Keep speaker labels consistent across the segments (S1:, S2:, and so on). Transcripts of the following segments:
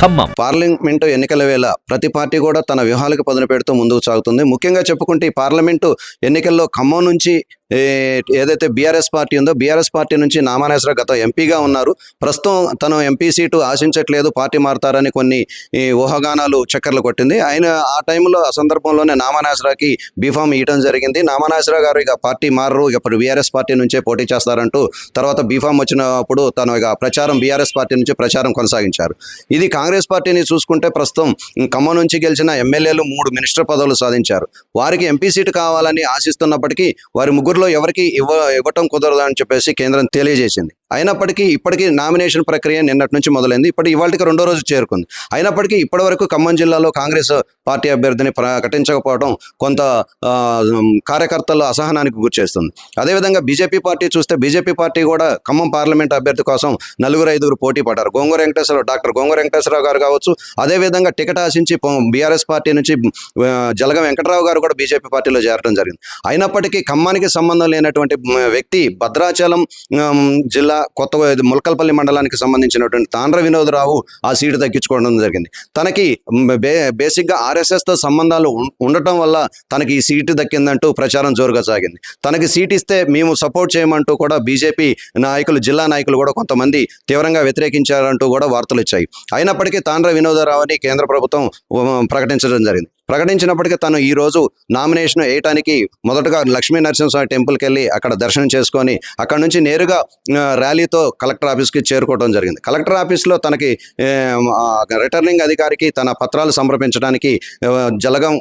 S1: Khammam.
S2: Parliament ఎన్నికల వేళ ప్రతి పార్టీ కూడా తన వ్యూహాలకు పదును పెడుతూ ముందుకు సాగుతుంది. ముఖ్యంగా చెప్పుకుంటే ఈ పార్లమెంటు ఎన్నికల్లో ఖమ్మం నుంచి ఏదైతే బీఆర్ఎస్ పార్టీ ఉందో బీఆర్ఎస్ పార్టీ నుంచి నామానేశ్వర గత ఎంపీగా ఉన్నారు. ప్రస్తుతం తను ఎంపీ సీటు ఆశించట్లేదు పార్టీ మారుతారని కొన్ని ఊహాగానాలు చక్కర్లు కొట్టింది. ఆయన ఆ టైంలో ఆ సందర్భంలోనే నామానేశ్వరకి బీఫామ్ ఇవ్వడం జరిగింది. నామానేశ్వర గారు ఇక పార్టీ మారరు ఇప్పుడు బీఆర్ఎస్ పార్టీ నుంచే పోటీ చేస్తారంటూ తర్వాత బీఫామ్ వచ్చినప్పుడు తను ఇక ప్రచారం బీఆర్ఎస్ పార్టీ నుంచి ప్రచారం కొనసాగించారు. ఇది కాంగ్రెస్ కాంగ్రెస్ పార్టీని చూసుకుంటే ప్రస్తుతం ఖమ్మం నుంచి గెలిచిన ఎమ్మెల్యేలు మూడు మినిస్టర్ పదవులు సాధించారు. వారికి ఎంపీ సీటు కావాలని ఆశిస్తున్నప్పటికీ వారి ముగ్గురులో ఎవరికి ఇవ్వ ఇవ్వటం కుదరదు అని చెప్పేసి కేంద్రం తెలియజేసింది. అయినప్పటికీ ఇప్పటికీ నామినేషన్ ప్రక్రియ నిన్నటి నుంచి మొదలైంది. ఇప్పటి ఇవాళకి రెండో రోజు చేరుకుంది. అయినప్పటికీ ఇప్పటివరకు ఖమ్మం జిల్లాలో కాంగ్రెస్ పార్టీ అభ్యర్థిని ప్రకటించకపోవడం కొంత ఆ, కార్యకర్తల అసహనానికి గురిచేస్తుంది అదేవిధంగా బీజేపీ పార్టీ చూస్తే బీజేపీ పార్టీ కూడా ఖమ్మం పార్లమెంట్ అభ్యర్థి కోసం నలుగురు ఐదుగురు పోటీ పడ్డారు. గోంగూర వెంకటేశ్వరరావు డాక్టర్ గోంగూర వెంకటేశ్వరరావు గారు కావచ్చు అదేవిధంగా టికెట్ ఆశించి బీఆర్ఎస్ పార్టీ నుంచి జలగ వెంకటరావు గారు కూడా బీజేపీ పార్టీలో చేరడం జరిగింది. అయినప్పటికీ ఖమ్మానికి సంబంధం లేనటువంటి వ్యక్తి భద్రాచలం జిల్లా కొత్త ఇది ములకల్పల్లి మండలానికి సంబంధించినటువంటి తాండ్ర వినోదరావు ఆ సీటు తగ్గించుకోవడం జరిగింది. తనకి బే బేసిక్గా ఆర్ఎస్ఎస్తో సంబంధాలు ఉండటం వల్ల తనకి ఈ సీటు దక్కిందంటూ ప్రచారం జోరుగా సాగింది. తనకి సీట్ ఇస్తే మేము సపోర్ట్ చేయమంటూ కూడా బీజేపీ నాయకులు జిల్లా నాయకులు కూడా కొంతమంది తీవ్రంగా వ్యతిరేకించారంటూ కూడా వార్తలు ఇచ్చాయి అయినప్పటికీ తాండ్ర వినోదరావుని కేంద్ర ప్రభుత్వం ప్రకటించడం జరిగింది. ప్రకటించినప్పటికీ తను ఈ రోజు నామినేషన్ వేయటానికి మొదటగా లక్ష్మీ నరసింహస్వామి టెంపుల్కి వెళ్ళి అక్కడ దర్శనం చేసుకొని అక్కడ నుంచి నేరుగా ర్యాలీతో కలెక్టర్ ఆఫీస్కి చేరుకోవడం జరిగింది. కలెక్టర్ ఆఫీస్లో తనకి రిటర్నింగ్ అధికారికి తన పత్రాలు సమర్పించడానికి జలగం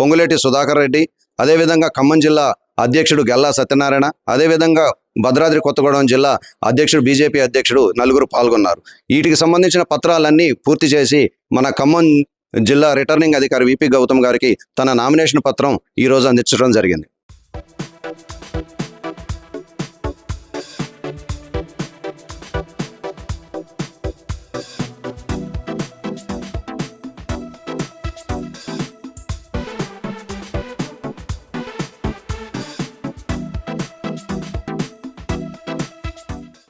S2: పొంగులేటి సుధాకర్ రెడ్డి అదేవిధంగా ఖమ్మం జిల్లా అధ్యక్షుడు గల్లా సత్యనారాయణ అదేవిధంగా భద్రాద్రి కొత్తగూడెం జిల్లా అధ్యక్షుడు బీజేపీ అధ్యక్షుడు నలుగురు పాల్గొన్నారు. వీటికి సంబంధించిన పత్రాలన్నీ పూర్తి చేసి మన ఖమ్మం జిల్లా రిటర్నింగ్ అధికారి విపి గౌతమ్ గారికి తన నామినేషన్ పత్రం ఈ రోజు అందించడం జరిగింది.